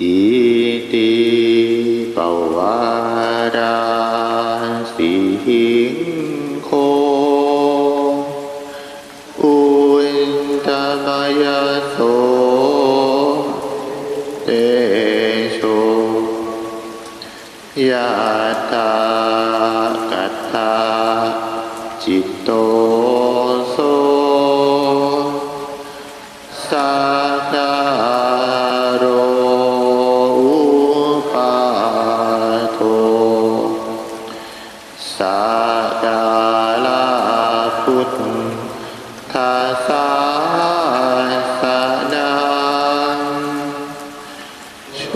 อิติปวาราสิหิงโคอุนตมยโสเตโชยาตา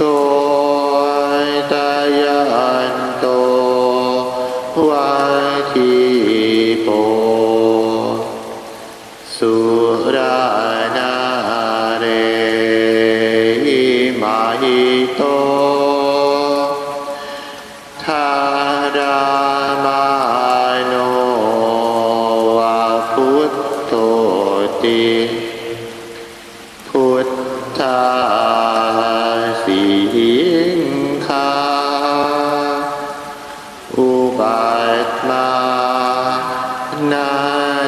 ช่วยตายันโตวาทีโป สุรานาเรหิมาหิโตทารามาโนวาพุทโธติ อุบัติมานา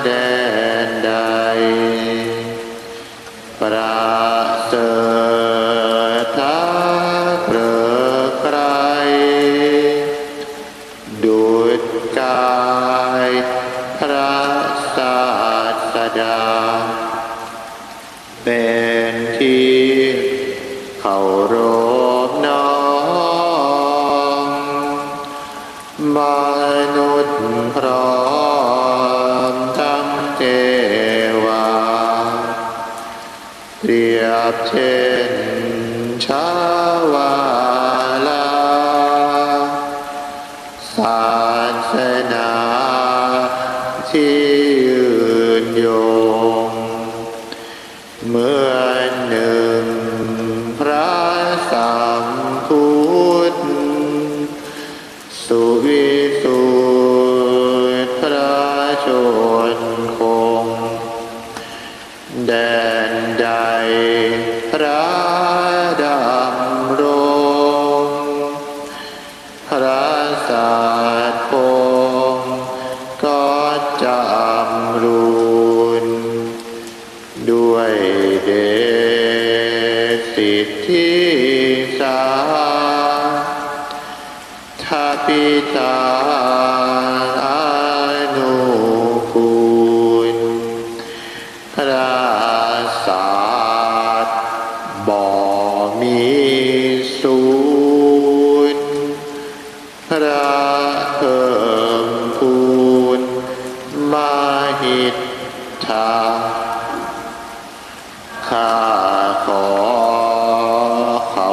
แดนใด ประเสริฐทักเรือไกรดุจกายพระศาสดา เป็นที่เคาร บเช่นชาวาลาศาสนาที่ยืนยงเหมือนหนึ่งพระสัมพุทธสุวิสุทธพระชนคงแด ระดำรงพระศาสตร์คงก็จำรุนด้วยเดชสิทธิสาท้าปิตา ทาข้าขอเขา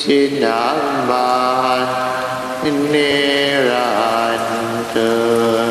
สินามบานเนรันเตอ